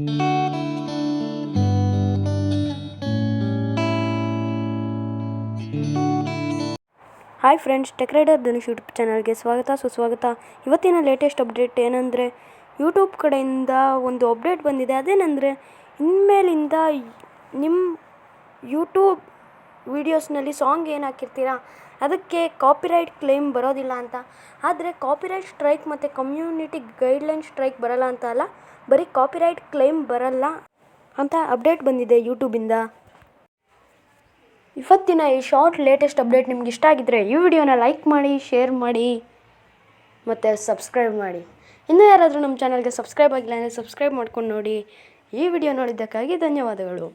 Hi friends tech rider Dhanush YouTube ಚಾನಲ್ಗೆ ಸ್ವಾಗತ, ಸುಸ್ವಾಗತ. ಇವತ್ತಿನ ಲೇಟೆಸ್ಟ್ ಅಪ್ಡೇಟ್ ಏನಂದರೆ ಯೂಟ್ಯೂಬ್ ಕಡೆಯಿಂದ ಒಂದು ಅಪ್ಡೇಟ್ ಬಂದಿದೆ. ಅದೇನೆಂದರೆ, ಇನ್ಮೇಲಿಂದ ನಿಮ್ಮ ಯೂಟ್ಯೂಬ್ ವೀಡಿಯೋಸ್ನಲ್ಲಿ ಸಾಂಗ್ ಏನು ಹಾಕಿರ್ತೀರಾ? ಅದಕ್ಕೆ ಕಾಪಿರೈಟ್ ಕ್ಲೇಮ್ ಬರೋದಿಲ್ಲ ಅಂತ. ಆದರೆ ಕಾಪಿರೈಟ್ ಸ್ಟ್ರೈಕ್ ಮತ್ತು ಕಮ್ಯುನಿಟಿ ಗೈಡ್ಲೈನ್ ಸ್ಟ್ರೈಕ್ ಬರಲ್ಲ ಅಂತ ಅಲ್ಲ? ಬರೀ ಕಾಪಿರೈಟ್ ಕ್ಲೇಮ್ ಬರಲ್ಲ ಅಂತ ಅಪ್ಡೇಟ್ ಬಂದಿದೆ ಯೂಟ್ಯೂಬಿಂದ ಇವತ್ತಿನ ಈ ಶಾರ್ಟ್ ಲೇಟೆಸ್ಟ್ ಅಪ್ಡೇಟ್ ನಿಮ್ಗೆ ಇಷ್ಟ ಆಗಿದ್ದರೆ ಈ ವಿಡಿಯೋನ ಲೈಕ್ ಮಾಡಿ ಶೇರ್ ಮಾಡಿ, ಮತ್ತು ಸಬ್ಸ್ಕ್ರೈಬ್ ಮಾಡಿ. ಇನ್ನೂ ಯಾರಾದರೂ ನಮ್ಮ ಚಾನಲ್ಗೆ ಸಬ್ಸ್ಕ್ರೈಬ್ ಆಗಿಲ್ಲ ಅಂದರೆ ಸಬ್ಸ್ಕ್ರೈಬ್ ಮಾಡ್ಕೊಂಡು ನೋಡಿ. ಈ ವಿಡಿಯೋ ನೋಡಿದ್ದಕ್ಕಾಗಿ ಧನ್ಯವಾದಗಳು.